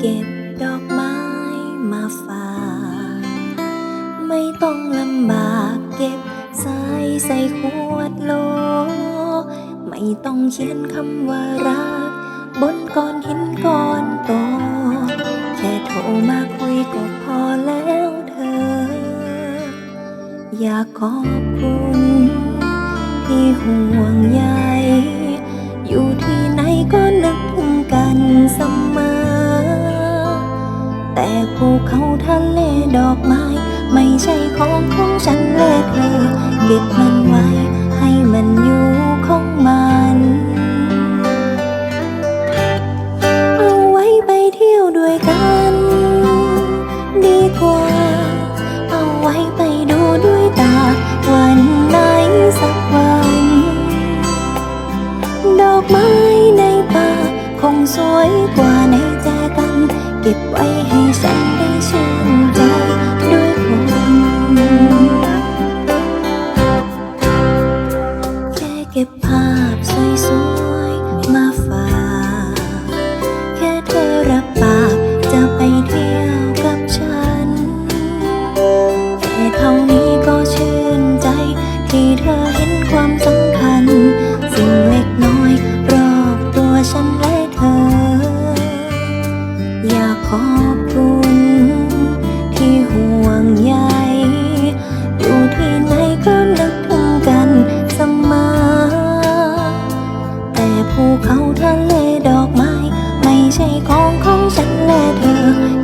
เก็บดอกไม้มาฝาก ไม่ต้องลำบากเก็บสายใส่ขวดโล ไม่ต้องเขียนคำว่ารัก บนก้อนหินก้อนโต แค่โทรมาคุยก็พอแล้วเธอ อยากขอบคุณที่ห่วงใย แต่ภูเขาทะเลดอกไม้ ไม่ใช่ของของฉันและเธอเก็บมันไว้ ให้มันอยู่ของมันเอาไว้ไปเที่ยวด้วยกัน ดีกว่า เอาไว้ไปดูด้วยตา วันไหนสักวัน ดอกไม้ในป่า คงสวยกว่า ขอบคุณที่ห่วงใยอยู่ที่ไหนก็นึกถึงกันเสมอแต่ภูเขาทะเลดอกไม้ ไม่ใช่ของของฉันและเธอ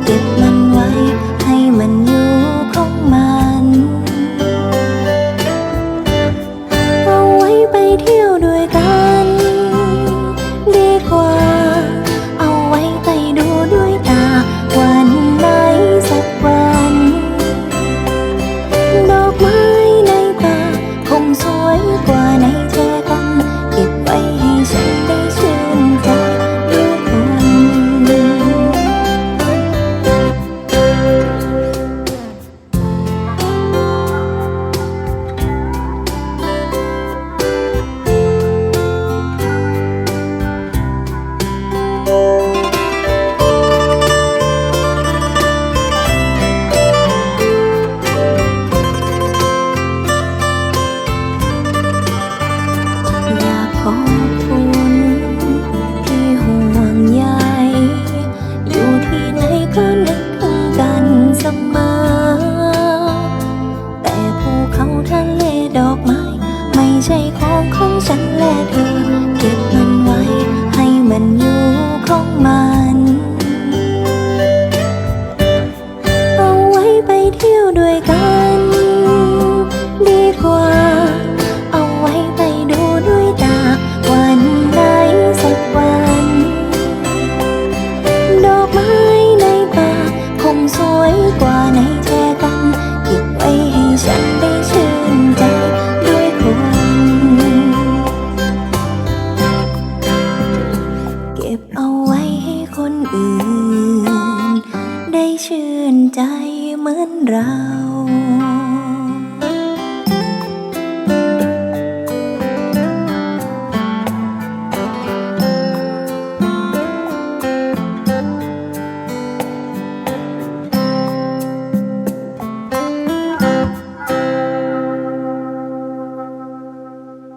ชื่นใจเหมือนเรา